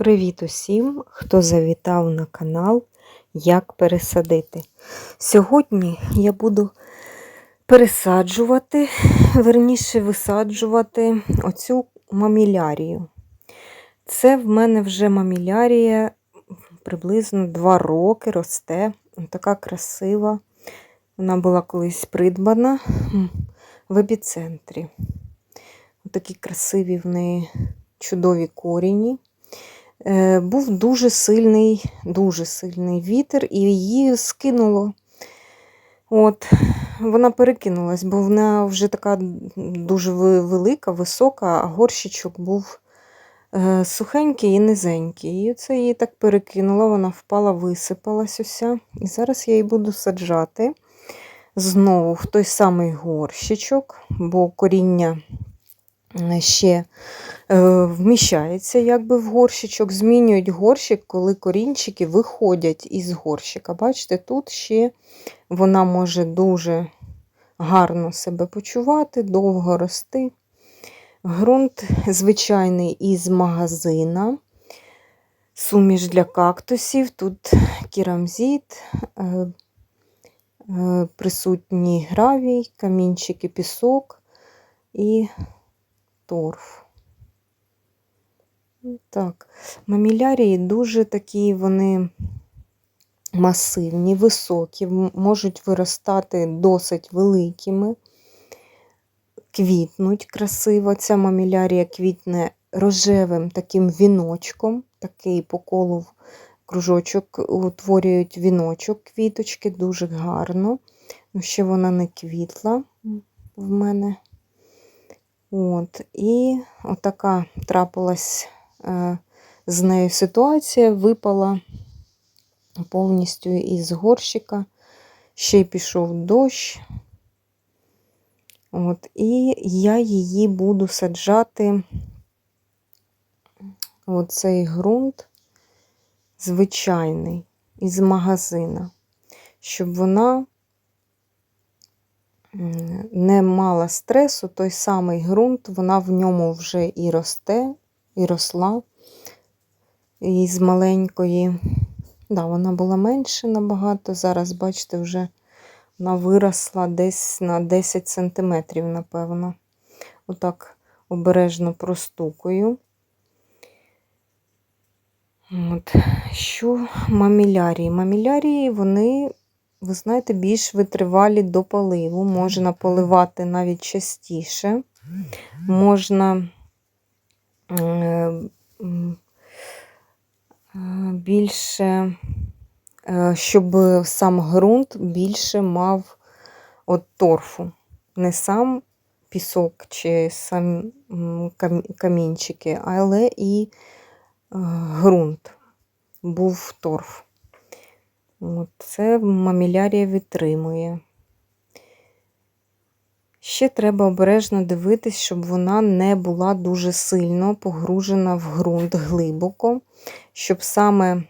Привіт усім, хто завітав на канал Як пересадити. Сьогодні я буду пересаджувати, верніше висаджувати оцю мамілярію. Це в мене вже мамілярія приблизно 2 роки росте. Така красива. Вона була колись придбана в епіцентрі. Такі красиві в неї чудові корінні. Е, був дуже сильний, дуже сильний вітер, і її скинуло. От, Вона перекинулась, бо вона вже така дуже велика, висока, а горщичок був е, сухенький і низенький. І це її так перекинуло, вона впала, висипалась уся. І зараз я її буду саджати знову в той самий горщичок, бо коріння ще е, вміщається якби в горщичок, змінюють горщик, коли корінчики виходять із горщика. Бачите, тут ще вона може дуже гарно себе почувати, довго рости. Грунт звичайний із магазина. Суміш для кактусів, тут керамзит, е, е, присутній гравій, камінчики, пісок і торф. Так, мамілярії дуже такі вони масивні, високі, можуть виростати досить великими, квітнуть красиво. Ця мамілярія квітне рожевим таким віночком, такий по колу кружочок утворюють віночок квіточки, дуже гарно. Ну, Ще вона не квітла в мене. От, І отака трапилась е, з нею ситуація, випала повністю із горщика, ще й пішов дощ. От, І я її буду саджати оцей ґрунт звичайний із магазина, щоб вона не мала стресу, той самий ґрунт, вона в ньому вже і росте, і росла. І з маленької, да, вона була менше набагато. Зараз, бачите, вже вона виросла десь на 10 сантиметрів, напевно. Отак обережно простукую. От. Що мамілярії? Мамілярії, вони ви знаєте, більш витривалі до поливу. Можна поливати навіть частіше. Можна е, більше, е, щоб сам ґрунт більше мав от торфу. Не сам пісок чи сам камінчики, але і е, ґрунт був торф. От Це мамілярія витримує. Ще треба обережно дивитись, щоб вона не була дуже сильно погружена в ґрунт глибоко, щоб саме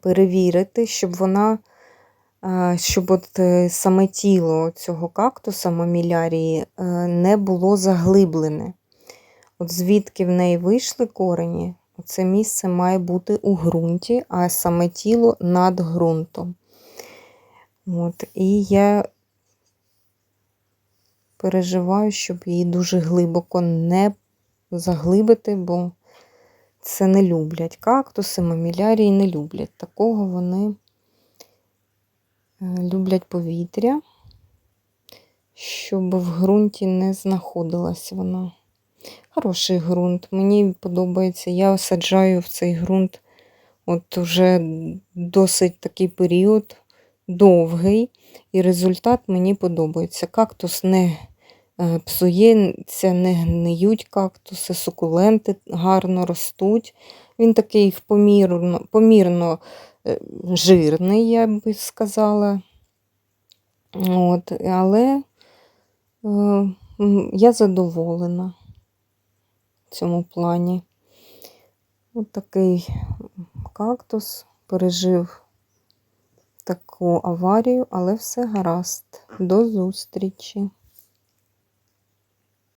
перевірити, щоб вона, щоб от е, саме тіло цього кактуса мамілярії е, не було заглиблене. От звідки в неї вийшли корені, це місце має бути у ґрунті, а саме тіло над ґрунтом. От, І я переживаю, щоб її дуже глибоко не заглибити, бо це не люблять. Кактуси, мамілярії не люблять. Такого вони е, люблять повітря, щоб в ґрунті не знаходилась вона. Хороший ґрунт. Мені подобається. Я саджаю в цей ґрунт от уже досить такий період, довгий, і результат мені подобається. Кактус не е, псується, не гниють кактуси, сукуленти гарно ростуть. Він такий помірно, помірно е, жирний, я би сказала. От, Але е, я задоволена в цьому плані. Ось такий кактус пережив таку аварію, але все гаразд. До зустрічі!